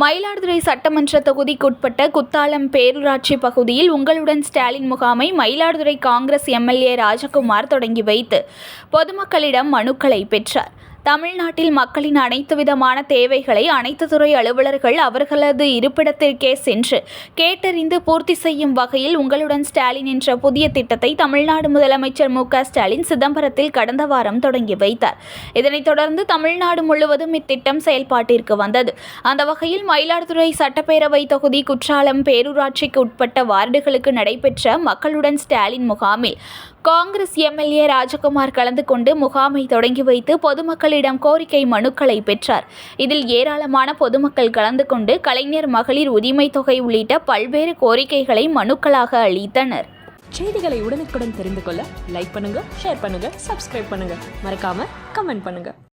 மயிலாடுதுறை சட்டமன்ற தொகுதிக்குட்பட்ட குத்தாலம் பேரூராட்சி பகுதியில் உங்களுடன் ஸ்டாலின் முகாமை மயிலாடுதுறை காங்கிரஸ் எம்எல்ஏ ராஜகுமார் தொடங்கி வைத்து பொதுமக்களிடம் மனுக்களை பெற்றார். தமிழ்நாட்டில் மக்களின் அனைத்து விதமான தேவைகளை அனைத்து துறை அலுவலர்கள் அவர்களது இருப்பிடத்திற்கே சென்று கேட்டறிந்து பூர்த்தி செய்யும் வகையில் உங்களுடன் ஸ்டாலின் என்ற புதிய திட்டத்தை தமிழ்நாடு முதலமைச்சர் மு ஸ்டாலின் சிதம்பரத்தில் கடந்த வாரம் தொடங்கி வைத்தார். இதனைத் தொடர்ந்து தமிழ்நாடு முழுவதும் இத்திட்டம் செயல்பாட்டிற்கு வந்தது. அந்த வகையில் மயிலாடுதுறை சட்டப்பேரவை தொகுதி குற்றாலம் பேரூராட்சிக்கு உட்பட்ட வார்டுகளுக்கு நடைபெற்ற மக்களுடன் ஸ்டாலின் முகாமில் காங்கிரஸ் எம்எல்ஏ ராஜகுமார் கலந்து கொண்டு முகாமை தொடங்கி வைத்து பொதுமக்களிடம் கோரிக்கை மனுக்களை பெற்றார். இதில் ஏராளமான பொதுமக்கள் கலந்து கொண்டு கலைஞர் மகளிர் உரிமை தொகை உள்ளிட்ட பல்வேறு கோரிக்கைகளை மனுக்களாக அளித்தனர். செய்திகளை உடனுக்குடன் தெரிந்து கொள்ள லைக் பண்ணுங்க ஷேர் பண்ணுங்க சப்ஸ்கிரைப் பண்ணுங்க. மறக்காம கமெண்ட் பண்ணுங்க.